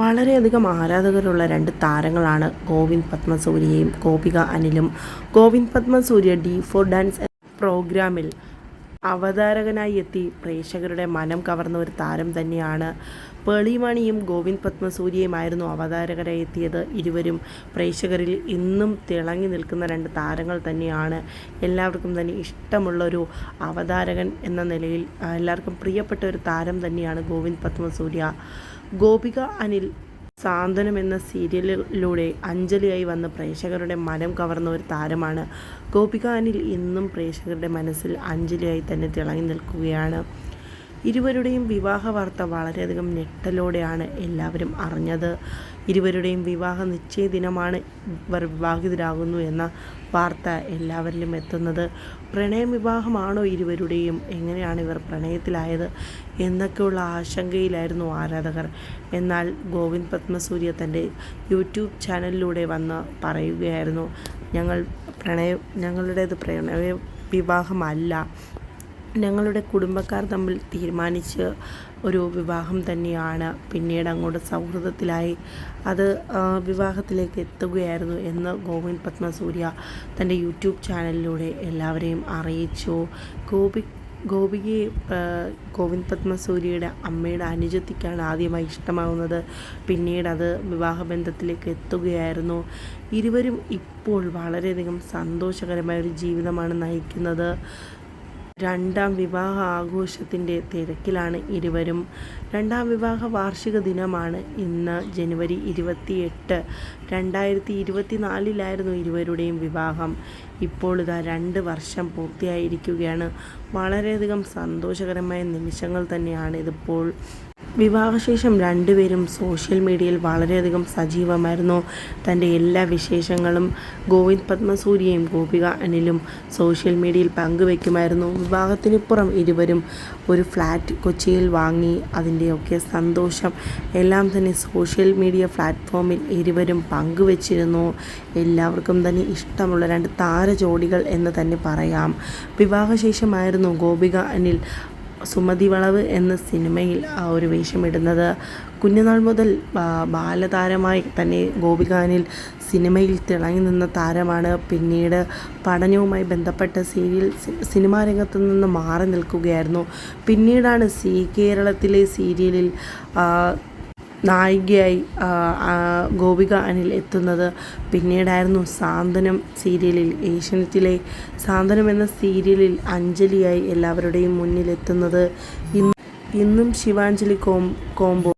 വളരെയധികം ആരാധകരുള്ള രണ്ട് താരങ്ങളാണ് ഗോവിന്ദ് പത്മസൂര്യയും Gopika അനിലും. Govind Padmasurya D four dance പ്രോഗ്രാമിൽ അവതാരകനായി എത്തി. പ്രേക്ഷകരുടെ മനം കവർന്ന ഒരു താരം തന്നെയാണ് പേളിമണിയും ഗോവിന്ദ് പത്മസൂര്യയുമായിരുന്നു അവതാരകരായി എത്തിയത്. ഇരുവരും പ്രേക്ഷകരിൽ ഇന്നും തിളങ്ങി നിൽക്കുന്ന രണ്ട് താരങ്ങൾ തന്നെയാണ്. എല്ലാവർക്കും തന്നെ ഇഷ്ടമുള്ളൊരു അവതാരകൻ എന്ന നിലയിൽ എല്ലാവർക്കും പ്രിയപ്പെട്ട ഒരു താരം തന്നെയാണ് ഗോവിന്ദ് പത്മസൂര്യ. ഗോപിക അനിൽ സാന്ത്വനം എന്ന സീരിയലിലൂടെ അഞ്ജലിയായി വന്ന പ്രേക്ഷകരുടെ മനം കവർന്ന ഒരു താരമാണ് ഗോപിക അനിൽ ഇന്നും പ്രേക്ഷകരുടെ മനസ്സിൽ അഞ്ജലിയായി തന്നെ തിളങ്ങി നിൽക്കുകയാണ്. ഇരുവരുടെയും വിവാഹ വാർത്ത വളരെയധികം ഞെട്ടലോടെയാണ് എല്ലാവരും അറിഞ്ഞത്. ഇരുവരുടെയും വിവാഹ നിശ്ചയ ദിനമാണ് ഇവർ വിവാഹിതരാകുന്നു എന്ന വാർത്ത എല്ലാവരിലും എത്തുന്നത്. പ്രണയ വിവാഹമാണോ ഇരുവരുടെയും? എങ്ങനെയാണ് ഇവർ പ്രണയത്തിലായത്? എന്നൊക്കെയുള്ള ആശങ്കയിലായിരുന്നു ആരാധകർ. എന്നാൽ ഗോവിന്ദ് പത്മസൂര്യ തന്റെ യൂട്യൂബ് ചാനലിലൂടെ വന്ന് പറയുകയായിരുന്നു ഞങ്ങൾ പ്രണയം ഞങ്ങളുടേത് പ്രണയ വിവാഹമല്ല ഞങ്ങളുടെ കുടുംബക്കാർ തമ്മിൽ തീരുമാനിച്ച് ഒരു വിവാഹം തന്നെയാണ് പിന്നീട് അങ്ങോട്ട് സൗഹൃദത്തിലായി. അത് വിവാഹത്തിലേക്ക് എത്തുകയായിരുന്നു എന്ന് ഗോവിന്ദ് പത്മസൂര്യ തന്റെ യൂട്യൂബ് ചാനലിലൂടെ എല്ലാവരെയും അറിയിച്ചു. ഗോപി ഗോപികയെ ഗോവിന്ദ് പത്മസൂര്യയുടെ അമ്മയുടെ അനുജത്തിക്കാണ് ആദ്യമായി ഇഷ്ടമാവുന്നത്. പിന്നീട് അത് വിവാഹബന്ധത്തിലേക്ക് എത്തുകയായിരുന്നു. ഇരുവരും ഇപ്പോൾ വളരെയധികം സന്തോഷകരമായ ഒരു ജീവിതമാണ് നയിക്കുന്നത്. രണ്ടാം വിവാഹ ആഘോഷത്തിന്റെ തിരക്കിലാണ് ഇരുവരും. രണ്ടാം വിവാഹ വാർഷിക ദിനമാണ് ഇന്ന് ജനുവരി ഇരുപത്തിയെട്ട്. രണ്ടായിരത്തി ഇരുപത്തി നാലിലായിരുന്നു ഇരുവരുടെയും വിവാഹം. ഇപ്പോൾ ഇതാ രണ്ട് വർഷം പൂർത്തിയായിരിക്കുകയാണ്. വളരെയധികം സന്തോഷകരമായ നിമിഷങ്ങൾ തന്നെയാണ് ഇതിപ്പോൾ വിവാഹശേഷം രണ്ടുപേരും സോഷ്യൽ മീഡിയയിൽ വളരെയധികം സജീവമായിരുന്നു. തന്റെ എല്ലാ വിശേഷങ്ങളും ഗോവിന്ദ് പത്മസൂര്യയും ഗോപിക അനിലും സോഷ്യൽ മീഡിയയിൽ പങ്കുവെക്കുമായിരുന്നു. വിവാഹത്തിന് പുറം ഇരുവരും ഒരു ഫ്ലാറ്റ് കൊച്ചിയിൽ വാങ്ങി അതിന്റെയൊക്കെ സന്തോഷം. എല്ലാം തന്നെ സോഷ്യൽ മീഡിയ പ്ലാറ്റ്ഫോമിൽ ഇരുവരും പങ്കുവച്ചിരുന്നു. എല്ലാവർക്കും തന്നെ ഇഷ്ടമുള്ള രണ്ട് താരജോഡികൾ എന്ന് തന്നെ പറയാം. വിവാഹശേഷമായിരുന്നു ഗോപിക അനിൽ സുമതി വളവ് എന്ന സിനിമയിൽ ആ ഒരു വേഷമിടുന്നത്. കുഞ്ഞുനാൾ മുതൽ ബാലതാരമായി തന്നെ ഗോപികാനിൽ സിനിമയിൽ തിളങ്ങി നിന്ന താരമാണ്. പിന്നീട് പഠനവുമായി ബന്ധപ്പെട്ട സീരിയൽ സിനിമാ രംഗത്തു നിന്ന് മാറി നിൽക്കുകയായിരുന്നു. പിന്നീടാണ് സി കേരളത്തിലെ സീരിയലിൽ നായികയായി ഗോപിക അനിൽ എത്തുന്നത് പിന്നീടായിരുന്നു സാന്ത്വനം സീരിയലിൽ ഏഷ്യനെറ്റിലെ സാന്ത്വനം എന്ന സീരിയലിൽ അഞ്ജലിയായി എല്ലാവരുടെയും മുന്നിലെത്തുന്നത്. ഇന്നും ശിവാഞ്ജലി കോം കോംബോ